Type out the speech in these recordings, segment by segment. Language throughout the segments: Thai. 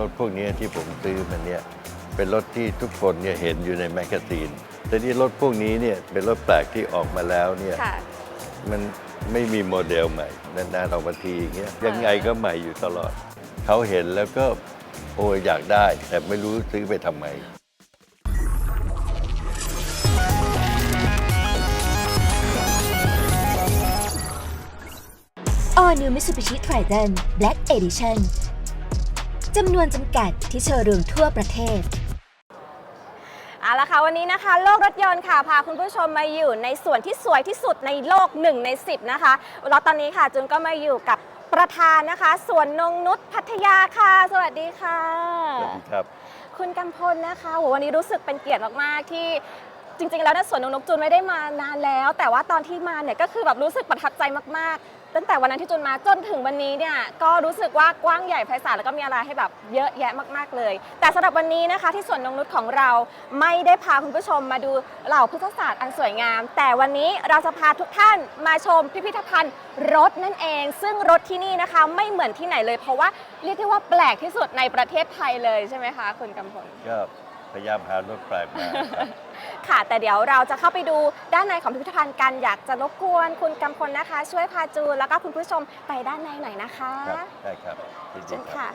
รถพวกนี้ที่ผมซื้อมันเนี่ยเป็นรถที่ทุกคนเนี่ยเห็นอยู่ในแมกกาซีน แต่นี่รถพวกนี้เนี่ยเป็นรถแปลกที่ออกมาแล้วเนี่ยค่ะ มันไม่มีโมเดลใหม่ นานๆออกมาทีอย่างเงี้ยค่ะยังไงก็ใหม่อยู่ตลอด เขาเห็นแล้วก็โอ้ยอยากได้ แต่ไม่รู้ซื้อไปทำไม All New Mitsubishi Triton Black Edition จำนวนจำกัดที่โชว์รูมทั่วประเทศ เอาละค่ะวันนี้นะคะ โลกรถยนต์ค่ะพาคุณผู้ชมมาอยู่ในส่วนที่สวยที่สุดในโลก1ใน 10 นะคะแล้วตอนนี้ค่ะจุนก็มาอยู่กับประธานนะคะสวนนงนุษพัทยาค่ะ สวัสดีค่ะ สวัสดีครับ คุณกำพลนะคะโหวันนี้รู้สึกเป็นเกียรติมาก ๆ ที่ จริงๆ แล้วเนี่ยสวนนงนุกจูนไม่ได้มานานแล้ว แต่ว่าตอนที่มาเนี่ยก็คือแบบรู้สึกประทับใจมากๆ ตั้งแต่วันนั้นที่จูนมาจนถึงวันนี้เนี่ยก็รู้สึกว่ากว้างใหญ่ไพศาลแล้วก็มีอะไรให้แบบเยอะแยะมากๆเลย แต่สำหรับวันนี้นะคะที่สวนนงนุชของเราไม่ได้พาคุณผู้ชมมาดูเหล่าพฤกษศาสตร์อันสวยงาม แต่วันนี้เราจะพาทุกท่านมาชมพิพิธภัณฑ์รถนั่นเอง ซึ่งรถที่นี่นะคะไม่เหมือนที่ไหนเลย เพราะว่าเรียกได้ว่าแปลกที่สุดในประเทศไทยเลยใช่ไหมคะคุณกำพลก็พ ยายามหารถแปลกมาครับค่ะ แต่เดี๋ยวเราจะเข้าไปดูด้านในของพิพิธภัณฑ์กันอยากจะรบกวนคุณกำพลนะคะ ช่วยพาจูนแล้วก็คุณผู้ชมไปด้านในหน่อยนะคะครับได้ครับยินดีเชิญครับ ค่ะ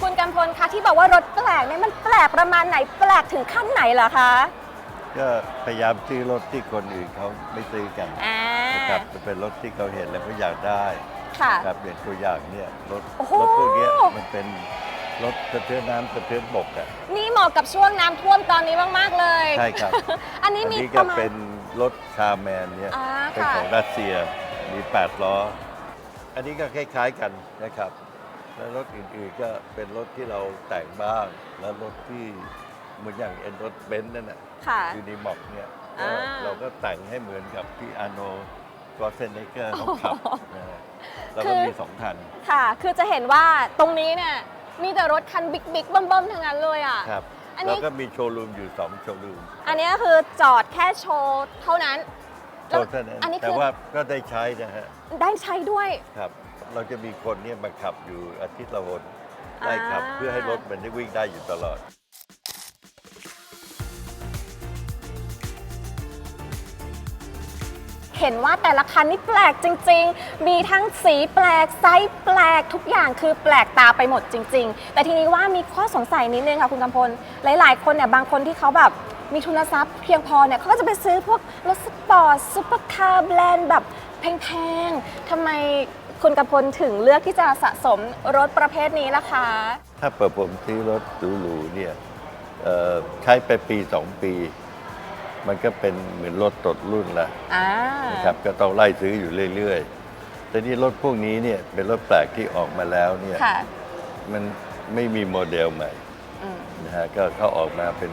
คุณกำพลคะที่บอกว่ารถแปลกเนี่ยมันแปลกประมาณไหนแปลกถึงขั้นไหนเหรอคะก็พยายามซื้อรถที่คนอื่นเขาไม่ซื้อกัน อ่า นะครับจะเป็นรถที่เขาเห็นแล้วเขาอยากได้ค่ะ ครับอย่างตัวอย่างเนี่ยรถโอ้โห รถพวกเนี้ยมันเป็นรถสะเทือนน้ำสะเทือนบกอะนี่เหมาะกับช่วงน้ำท่วมตอนนี้มากๆเลย ใช่ครับ อันนี้มีนี้ปก็ระมาณ เป็นรถคาร์แมนเนี่ยอ่าเป็นค่ะ ของรัสเซียมี 8 ล้อ อันนี้ก็คล้ายๆกันนะครับ แล้วรถอื่นๆก็เป็นรถที่เราแต่งบ้าง แล้วรถที่เหมือนอย่างเอ็นรถเบนซ์นั่นน่ะค่ะ ยูนิม็อกเนี่ยอ่าก็เราก็แต่งให้เหมือนกับที่อาร์โน กอเซนเนเกอร์เขาขับโอ้โหนะฮะแล้วก็มีสองคัน ค่ะ คือจะเห็นว่าตรงนี้เนี่ยมีแต่รถคันบิ๊กบิ๊กๆเบิ่มๆทั้งนั้นเลยอะ ครับ อันนี้ แล้วก็มีโชว์รูมอยู่2โชว์รูมอันนี้ก็คือจอดแค่โชว์เท่านั้นโชว์เท่านั้นอันนี้แต่คือว่าก็ได้ใช้นะฮะ ได้ใช้ด้วย ครับ เราจะมีคนเนี่ยมาขับอยู่อาทิตย์ละหนไล่ขับอ่า เพื่อให้รถมันได้วิ่งได้อยู่ตลอด เห็นว่าแต่ละคันนี่แปลกจริง ๆ มีทั้งสีแปลกไซส์แปลกทุกอย่างคือแปลกตาไปหมดจริง ๆ แต่ทีนี้ว่ามีข้อสงสัยนิดนึงค่ะคุณกำพล หลายๆ คนเนี่ยบางคนที่เขาแบบมีทุนทรัพย์เพียงพอเนี่ยเขาก็จะไปซื้อพวกรถสปอร์ตซุปเปอร์คาร์แบรนด์แบบแพงๆทำไมคุณกำพลถึงเลือกที่จะสะสมรถประเภทนี้ล่ะคะ ถ้าเปิดผมซื้อรถหรูๆเนี่ยเอ่อใช้ไปปีสองปี มันก็เป็นเหมือนรถตดรุ่นละอ่านะครับก็ต้องไล่ซื้ออยู่เรื่อยๆ แต่นี่รถพวกนี้เนี่ยเป็นรถแปลกที่ออกมาแล้วเนี่ยค่ะมันไม่มีโมเดลใหม่อืมนะฮะก็เขาออกมาเป็น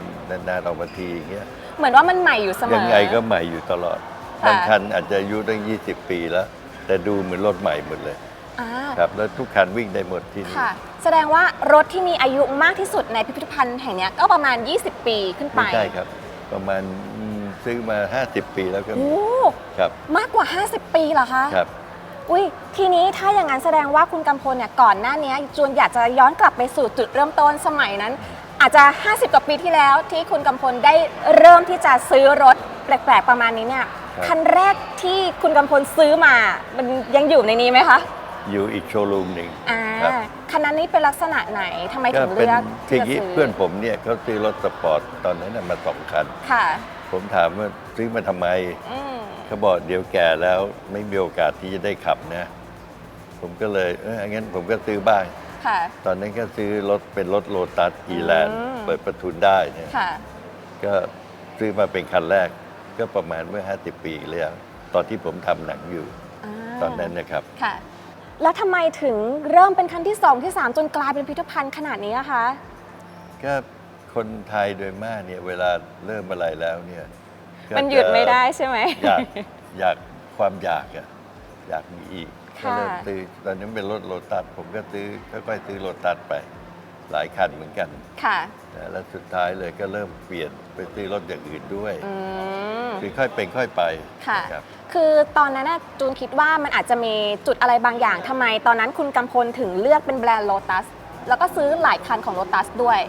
นานๆออกมาทีอย่างเงี้ยเหมือนว่ามันใหม่อยู่เสมอ ยังไงก็ใหม่อยู่ตลอดค่ะ บางคันอาจจะอายุตั้ง 20 ปีแล้ว แต่ดูเหมือนรถใหม่หมดเลยอ่าครับแล้วทุกคันวิ่งได้หมดที่นี่ค่ะ แสดงว่ารถที่มีอายุมากที่สุดในพิพิธภัณฑ์แห่งเนี้ยก็ประมาณ 20 ปีขึ้นไป ไม่ใช่ครับ ประมาณอืมซื้อมา 50 ปีแล้วก็โอ้ครับมากกว่า 50 ปีเหรอคะครับ อุ้ยทีนี้ถ้าอย่างนั้นแสดงว่าคุณกำพลเนี่ยก่อนหน้านี้จวนอยากจะย้อนกลับไปสู่จุดเริ่มต้นสมัยนั้น อาจจะ 50 กว่าปีที่แล้ว ที่คุณกำพลได้เริ่มที่จะซื้อรถแปลกๆประมาณนี้เนี่ยครับ คันแรกที่คุณกำพลซื้อมา มันยังอยู่ในนี้ไหมคะอยู่อีกโชว์รูมหนึ่ง อ่าครับ คันนั้นนี่เป็นลักษณะไหนทำไมก็ถึงเป็นเลือกทีที่จะนี้ซื้อเพื่อนผมเนี่ยเขาซื้อรถสปอร์ตตอนนั้นนะมาสองคัน ค่ะ ผมถามว่าซื้อมาทำไม อืมเขาบอกเดี๋ยวแก่แล้วไม่มีโอกาสที่จะได้ขับนะ ผมก็เลยเอองั้นผมก็ซื้อบ้าง ค่ะ ตอนนั้นก็ซื้อรถเป็นรถโลตัสอีแลนด์อืม เปิดประทุนได้เนี่ยค่ะ ก็ซื้อมาเป็นคันแรก ก็ประมาณเมื่อ 50 ปีแล้ว ตอนที่ผมทำหนังอยู่าตอนนั้นนะครับ ค่ะ แล้วทำไมถึงเริ่มเป็นคันที่ 2 ที่ 3 จนกลายเป็นพิพิธภัณฑ์ขนาดนี้อะคะ ก็คนไทยโดยมากเนี่ยเวลาเริ่มอะไรแล้วเนี่ยก็มันหยุดจะไม่ได้ใช่ไหม อยากอยากความอยากอะอยากมีอีกก็ค่ะ เริ่มซื้อตอนนั้นเป็นรถโลตัสผมก็ซื้อค่อยๆซื้อโลตัสไป หลายคันเหมือนกันค่ะ นะแล้วสุดท้ายเลยก็เริ่มเปลี่ยนไปซื้อรถอย่างอื่นด้วย อืม คือค่อยเป็นค่อยไปค่ะ นะครับ คือตอนนั้นน่ะจูนคิดว่ามันอาจจะมีจุดอะไรบางอย่างทำไม ตอนนั้นคุณกำพลถึงเลือกเป็นแบรนด์โ o ตัสแล้วก็ซื้อหลายคันของโ o ตัสด้วย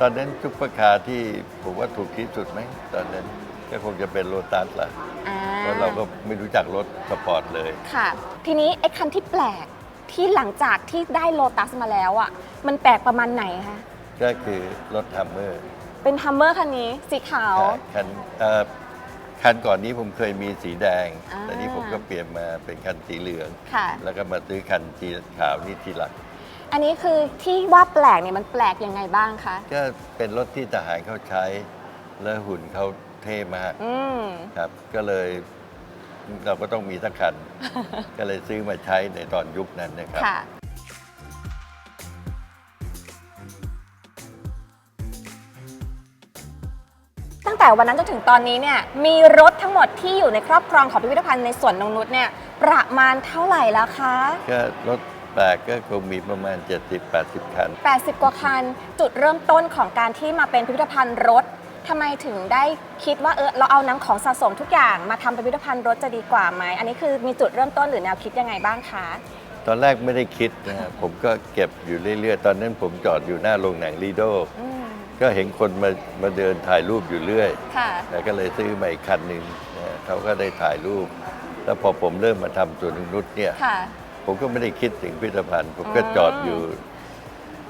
ตอนนั้นซุปเปอร์คาร์ที่ผมว่าถูกที่สุดไหมตอนนั้นก็คงจะเป็นโ o ตัสละอ่าเพราะเราก็ไม่รู้จักรถสปอร์ตเลย ค่ะ ทีนี้ไอ้คันที่แปลกที่หลังจากที่ได้โ o ตัสมาแล้วอะมันแปลกประมาณไหนคะก็คือรถฮัมเมอร์เป็นฮัมเมอร์คันนี้สีขาว คันเอ่อ คันก่อนนี้ผมเคยมีสีแดง อ่า แต่นี้ผมก็เปลี่ยนมาเป็นคันสีเหลือง ค่ะ แล้วก็มาซื้อคันสีขาวนี่ทีหลังอันนี้คือที่ว่าแปลกเนี่ยมันแปลกยังไงบ้างคะก็เป็นรถที่ทหารเขาใช้ แล้วหุ่นเขาเท่มากอืมครับ ก็เลยเราก็ต้องมีสักคัน ก็เลยซื้อมาใช้ในตอนยุคนั้นนะครับ ค่ะ แต่วันนั้นจนถึงตอนนี้เนี่ยมีรถทั้งหมดที่อยู่ในครอบครองของพิพิธภัณฑ์ในสวนนงนุษเนี่ยประมาณเท่าไหร่แล้วคะก็รถแปลกก็คงมีประมาณ 70-80 คัน 80 กว่าคัน จุดเริ่มต้นของการที่มาเป็นพิพิธภัณฑ์รถทำไมถึงได้คิดว่าเออเราเอาน้ำของสะสมทุกอย่างมาทำเป็นพิพิธภัณฑ์รถจะดีกว่าไหมอันนี้คือมีจุดเริ่มต้นหรือแนวคิดยังไงบ้างคะ ตอนแรกไม่ได้คิดนะฮะผมก็เก็บอยู่เรื่อยๆ ตอนนั้นผมจอดอยู่หน้าโรงหนังลีโด อืม ก็เห็นคนมามาเดินถ่ายรูปอยู่เรื่อยค่ะ แล้วก็เลยซื้อมาอีกคันหนึ่งนะฮะเขาก็ได้ถ่ายรูป แล้วพอผมเริ่มมาทำสวนนกนุษย์เนี่ย ค่ะ ผมก็ไม่ได้คิดถึงพิพิธภัณฑ์ ผมก็อืมจอดอยู่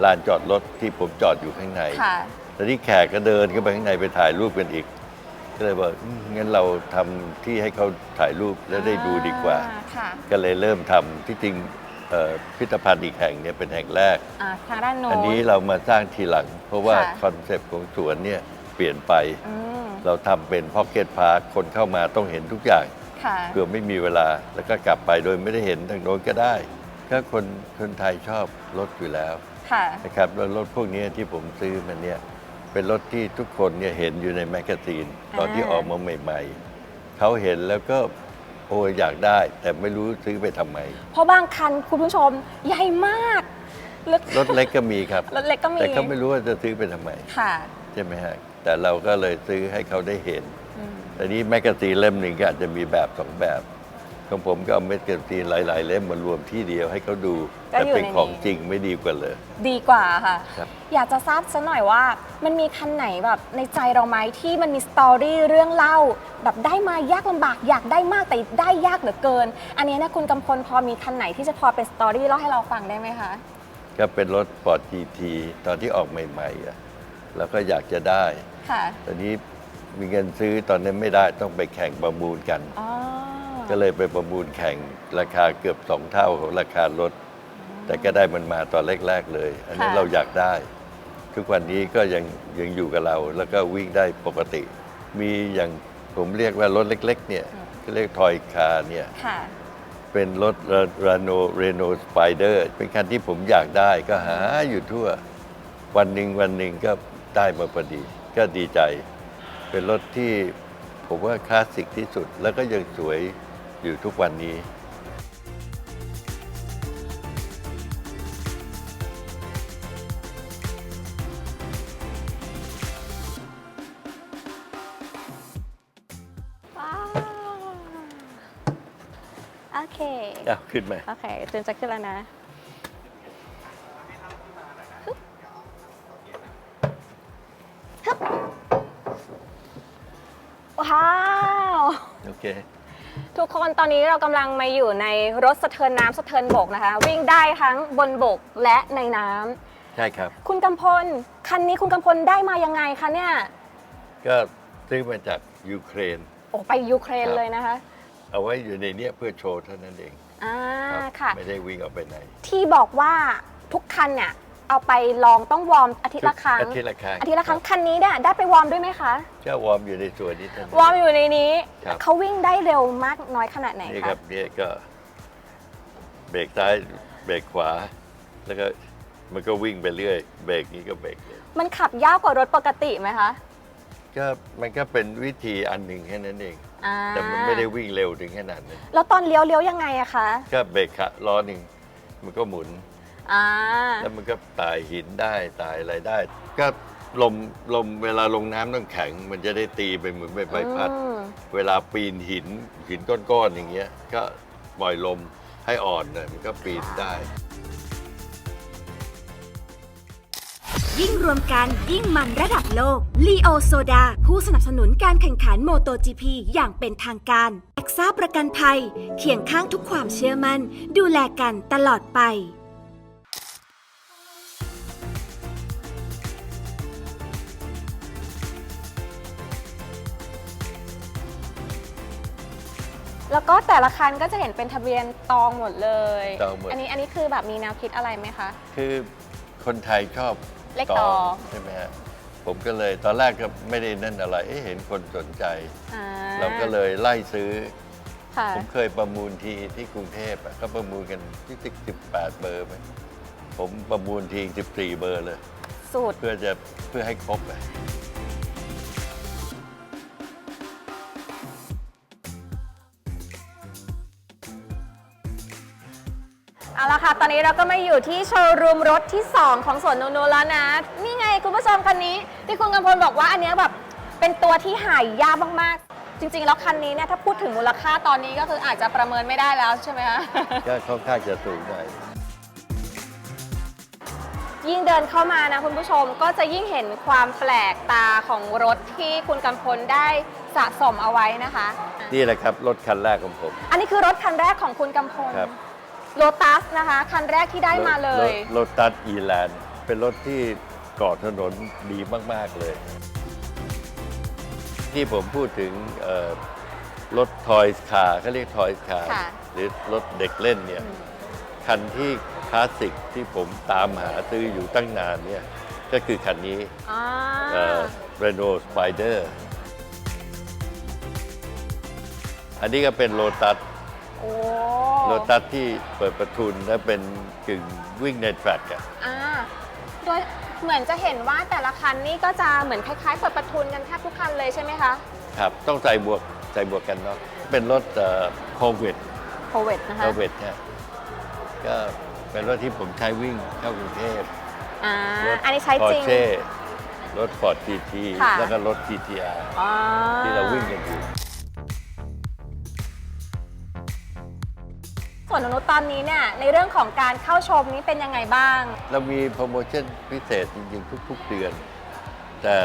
ลานจอดรถที่ผมจอดอยู่ข้างใน ค่ะแต่ที่แขกก็เดินเข้าไปข้างในไปถ่ายรูปกันอีก ก็เลยบอกอืมงั้นเราทำที่ให้เขาถ่ายรูปแล้วได้ดูดีกว่า อ่ค่ะ ก็เลยเริ่มทำที่จริง เอ่อพิพิธภัณฑ์อีกแห่งเนี่ยเป็นแห่งแรก อ่าทางด้านโน้น อันนี้เรามาสร้างทีหลัง เพราะว่าค่ะ คอนเซปต์ของสวนเนี่ยเปลี่ยนไป อืมเราทำเป็นพ็อกเก็ตพาร์คคนเข้ามาต้องเห็นทุกอย่างค่ะเผื่อไม่มีเวลาแล้วก็กลับไปโดยไม่ได้เห็นทางโน้นก็ได้ก็คนคนไทยชอบรถอยู่แล้วค่ะ นะครับแล้วรถพวกนี้ที่ผมซื้อมันเนี่ยเป็นรถที่ทุกคนเนี่ยเห็นอยู่ในแมกกาซีนตอนที่ออกมาใหม่ ๆเขาเห็นแล้วก็ โอ้ยอยากได้ แต่ไม่รู้ซื้อไปทำไม เพราะบางคันคุณผู้ชมใหญ่มากลึกรถเล็กก็มีครับ รถเล็กก็มีแต่ก็ไม่รู้ว่าจะซื้อไปทำไม ค่ะใช่ไหมฮะ แต่เราก็เลยซื้อให้เขาได้เห็น อืม แต่นี้แมกกาซีนเล่มหนึ่งก็อาจจะมีแบบสองแบบ ของผมก็เอาแมกกาซีนหลาย ๆ เล่มมารวมที่เดียวให้เขาดูแต่เป็นของจริงไม่ดีกว่าเลย ดีกว่าค่ะ ครับ อยากจะทราบสักหน่อยว่า มันมีคันไหนแบบในใจเราไหมที่มันมีสตอรี่เรื่องเล่า แบบได้มายากลำบากอยากได้มากแต่ได้ยากเหลือเกิน อันนี้นะคุณกำพลพอมีคันไหนที่จะพอเป็นสตอรี่เล่าให้เราฟังได้ไหมคะ ก็เป็นรถปอร์ต GT ตอนที่ออกใหม่ๆอะแล้วก็อยากจะได้ ค่ะ ตอนนี้มีเงินซื้อตอนนั้นไม่ได้ต้องไปแข่งประมูลกัน อ๋อ ก็เลยไปประมูลแข่งราคาเกือบสองเท่าของราคารถ แต่ก็ได้มันมาตอนแรก ๆ เลย อันนี้นเราอยากได้ ทุกวันนี้ก็ยังยังอยู่กับเรา แล้วก็วิ่งได้ปกติ มีอย่างผมเรียกว่ารถเล็ก ๆ เนี่ยก็เรียกทอยคาร์เนี่ย ค่ะ เป็นรถราโนเรโนสไปเดอร์เป็นคันที่ผมอยากได้ก็หาอยู่ทั่ว วันหนึ่งวันหนึ่งก็ได้มาพอดี ก็ดีใจ เป็นรถที่ผมว่าคลาสสิกที่สุด แล้วก็ยังสวย อยู่ทุกวันนี้ว้าวโอเค อ้าวขึ้นมา โอเคเตือนจะขึ้นแล้วนะฮึบฮึบว้าว โอเค ทุกคนตอนนี้เรากำลังมาอยู่ในรถสะเทินน้ำสะเทินบกนะคะ วิ่งได้ทั้งบนบกและในน้ำใช่ครับคุณกำพลคันนี้คุณกำพลได้มายังไงคะเนี่ยก็ซื้อมาจากยูเครน โอ้ไปยูเครนครับ เลยนะคะเอาไว้อยู่ในเนี้ยเพื่อโชว์เท่านั้นเองอ่าครับค่ะ ไม่ได้วิ่งออกไปไหน ที่บอกว่าทุกคันเนี่ย เอาไปลองต้องวอร์มอาทิตย์ละครั้งอาทิตย์ละครั้งอาทิตย์ละครั้งครับคันนี้เนี่ยได้ไปวอร์มด้วยไหมคะก็วอร์มอยู่ในส่วนนี้เท่านั้นวอร์มอยู่ในนี้ครับ เขาวิ่งได้เร็วมากน้อยขนาดไหนนี่คะครับเนี่ยก็เบรกซ้ายเบรกขวา แล้วก็มันก็วิ่งไปเรื่อย เบรกนี้ก็เบรกเลยมันขับยากกว่ารถปกติไหมคะก็มันก็เป็นวิธีอันหนึ่งแค่นั้นเอง อ่าแต่มันไม่ได้วิ่งเร็วถึงขนาดนั้น แล้วตอนเลี้ยวเลี้ยวยังไงอะคะ ก็เบรกขาล้อหนึ่งมันก็หมุน อ่าแล้วมันก็ตายหินได้ตายอะไรได้ ก็ลมลมเวลาลงน้ำต้องแข็ง มันจะได้ตีไปเหมือนใบใบพัด อืมเวลาปีนหินหินก้อนๆอย่างเงี้ย ก็ปล่อยลมให้อ่อนหน่อยมันก็ปีนได้ ยิ่งรวมกันยิ่งมันระดับโลก l ีโอโซดา ผู้สนับสนุนการแข่งขันโมโต GP อย่างเป็นทางการแอคซ่าประกันภัย เคียงข้างทุกความเชื่อมัน่น ดูแลกันตลอดไป ก็แต่ละคันก็จะเห็นเป็นทะเบียนตองหมดเลยตองหมดอันนี้อันนี้คือแบบมีแนวคิดอะไรไหมคะ คือคนไทยชอบเลขตอง ใช่ไหมฮะผมก็เลยตอนแรกก็ไม่ได้นั่นอะไร เอ๊ะเห็นคนสนใจ อ่าเราก็เลยไล่ซื้อ ค่ะผมเคยประมูลทีที่กรุงเทพอะก็ประมูลกันที่สิบแปดเบอร์ไหมผมประมูลทีสิบสี่เบอร์เลย สูตร เพื่อจะเพื่อให้ครบอะ เอาละค่ะ ตอนนี้เราก็มาอยู่ที่โชว์รูมรถที่ 2 ของสวนนูนูแล้วนะ นี่ไงคุณผู้ชมคันนี้ ที่คุณกำพลบอกว่าอันเนี้ยแบบเป็นตัวที่หายยากมากๆ จริง ๆ แล้วคันนี้เนี่ยถ้าพูดถึงมูลค่าตอนนี้ก็คืออาจจะประเมินไม่ได้แล้วใช่ไหมคะ ก็ค่อนข้างจะสูงหน่อย ยิ่งเดินเข้ามานะคุณผู้ชมก็จะยิ่งเห็นความแปลกตาของรถที่คุณกำพลได้สะสมเอาไว้นะคะ นี่แหละครับ รถคันแรกของผม อันนี้คือรถคันแรกของคุณกำพล ครับ โลตัสนะคะ คันแรกที่ได้มาเลย รถตัสอีแลนด์เป็นรถที่ก่อถนนดีมาก ๆ เลย ที่ผมพูดถึงเอ่อรถทอยคาร์เขาเรียกทอยคาร์ค่ะ หรือรถเด็กเล่นเนี่ย คันที่คลาสสิกที่ผมตามหาซื้ออยู่ตั้งนานเนี่ย ก็คือคันนี้อ่าเรโนสไปเดอร์อันนี้ก็เป็นโ o ตัส โอ้ โ o ตัสที่เปิดประทุนและเป็นกึ่งวิ่งในแทร็กอะอ่าโดยเหมือนจะเห็นว่าแต่ละคันนี่ก็จะเหมือนคล้ายๆ เปิดประทุนกันแทบทุกคันเลยใช่ไหมคะ ครับ ต้องใส่บวกใส่บวกกันเนาะเป็นรถโควิดโควิดนะคะโควิดเนี่ยก็เป็นรถที่ผมใช้วิ่งเข้ากรุงเทพอ่ารถอันนี้ใช้พอจริงเช่รถฟอร์ดทีทีค่ะแล้วก็รถ GTR อ๋อที่เราวิ่งกันอยู่ ส่วนอนุตอนนี้เนี่ยในเรื่องของการเข้าชมนี้เป็นยังไงบ้าง เรามีโปรโมชั่นพิเศษจริง ๆ ทุก ๆ เดือน แต่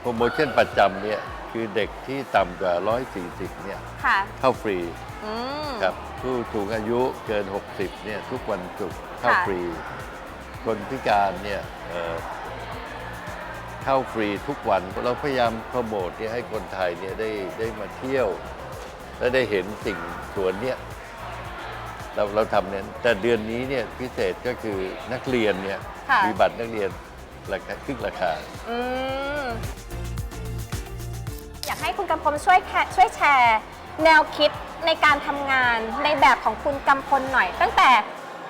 โปรโมชั่นประจำเนี่ยคือเด็กที่ต่ำกว่า 140 เนี่ยค่ะ เข้าฟรี อืม ครับผู้สูงอายุเกิน 60 เนี่ยทุกวันศุกร์เข้าค่ะ ฟรี คนพิการเนี่ยเอ่อเข้าฟรีทุกวันเราพยายามโปรโมทเนี่ยให้คนไทยเนี่ยได้ได้มาเที่ยว และได้เห็นสิ่งสวนเนี่ย เราเราทำเน้นแต่เดือนนี้เนี่ยพิเศษก็คือนักเรียนเนี่ยค่ะ มีบัตรนักเรียนราคาครึ่งราคา อืมอยากให้คุณกำพลช่วยแคช่วยแชร์ แนวคิดในการทำงานในแบบของคุณกำพลหน่อย ตั้งแต่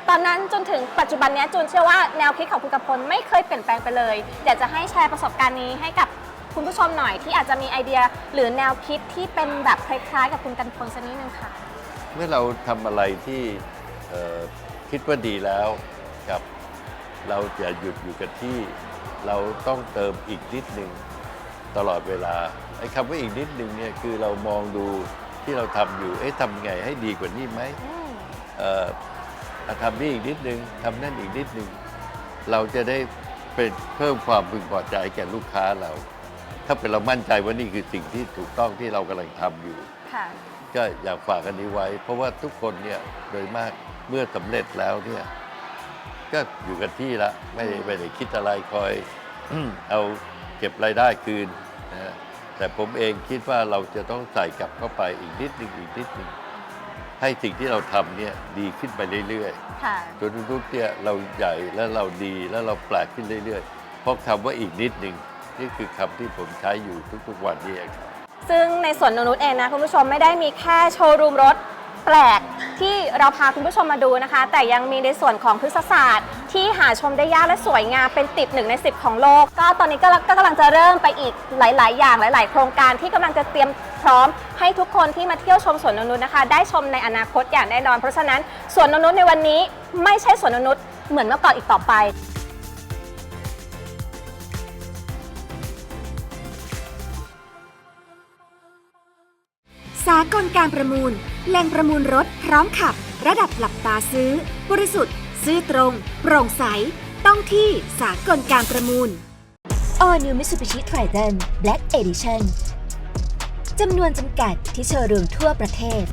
ตอนนั้นจนถึงปัจจุบันเนี้ยจูนเชื่อว่าแนวคิดของคุณกำพลไม่เคยเปลี่ยนแปลงไปเลยอยากจะให้แชร์ประสบการณ์นี้ให้กับคุณผู้ชมหน่อยที่อาจจะมีไอเดีย หรือแนวคิดที่เป็นแบบคล้ายๆ กับคุณกำพลสักนิดนึงค่ะเมื่อเราทำอะไรที่คิดว่าดีแล้วกับ เราจะหยุดอยู่กับที่ เราต้องเติมอีกนิดหนึ่งตลอดเวลาไอ้คำว่าอีกนิดหนึ่งเนี่ยคือเรามองดูที่เราทำอยู่เอ๊ะทำไงให้ดีกว่านี้ไหมเอ่อทำนี่อีกนิดหนึ่งทำนั่นอีกนิดหนึ่งเราจะได้เป็นเพิ่มความพึงพอใจแก่ลูกค้าเรา ถ้าเป็นเรามั่นใจว่านี่คือสิ่งที่ถูกต้องที่เรากำลังทำอยู่ค่ะ ก็อยากฝากอันนี้ไว้ เพราะว่าทุกคนเนี่ยโดยมากเมื่อสำเร็จแล้วเนี่ยก็อยู่กันที่ละไม่ได้ไม่ได้คิดอะไรคอย เอาเก็บรายได้คืนนะฮะแต่ผมเองคิดว่าเราจะต้องใส่กลับเข้าไปอีกนิดหนึ่งอีกนิดหนึ่งให้สิ่งที่เราทำเนี่ยดีขึ้นไปเรื่อยค่ะๆจนทุกๆเนี่ยเราใหญ่และเราดีและเราแปลกขึ้นเรื่อยๆ เพราะคำว่าอีกนิดหนึ่งนี่คือคำที่ผมใช้อยู่ทุกๆวันนี้เองครับ ซึ่งในส่วนนนุชเองนะคุณผู้ชมไม่ได้มีแค่โชว์รูมรถแปลกที่เราพาคุณผู้ชมมาดูนะคะ แต่ยังมีในส่วนของพฤกษศาสตร์ ที่หาชมได้ยากและสวยงามเป็นติดหนึ่งใน 10 ของโลก ก็ตอนนี้ก็กกำลังจะเริ่มไปอีกหลาย ๆ อย่างหลาย ๆ โครงการที่กำลังจะเตรียมพร้อมให้ทุกคนที่มาเที่ยวชมสวนนนุชนะคะ ได้ชมในอนาคตอย่างแน่นอน เพราะฉะนั้นสวนนนุชในวันนี้ไม่ใช่สวนนนุชเหมือนเมื่อก่อนอีกต่อไป สากลการประมูล แหล่งประมูลรถพร้อมขับ ระดับหลับตาซื้อ บริสุทธิ์ ซื้อตรง โปร่งใส ต้องที่สากลการประมูล All New Mitsubishi Triton Black Edition จำนวนจำกัดที่โชว์รูมทั่วประเทศ